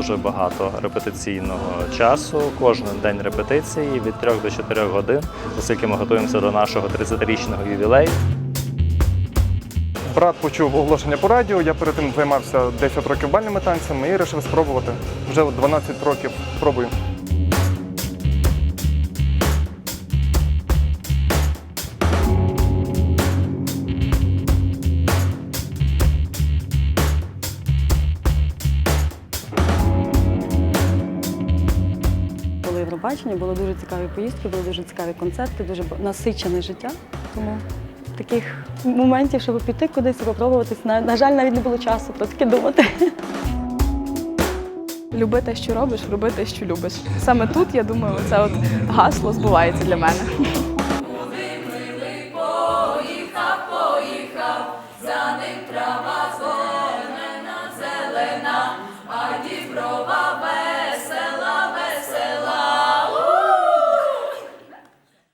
дуже багато репетиційного часу. Кожен день репетиції від 3 до 4 годин, оскільки ми готуємося до нашого 30-річного ювілею. Брат почув оголошення по радіо. Я перед тим займався 10 років бальними танцями і вирішив спробувати. Вже 12 років пробую. Було Євробачення, було дуже цікаві поїздки, були дуже цікаві концерти, дуже насичене життя. Тому таких моментів, щоб піти кудись і попробуватись, на, на жаль, навіть не було часу про таке думати. Люби те, що робиш, роби те, що любиш. Саме тут, я думаю, це от гасло збувається для мене. За ним трава зелена, зелена, а діброва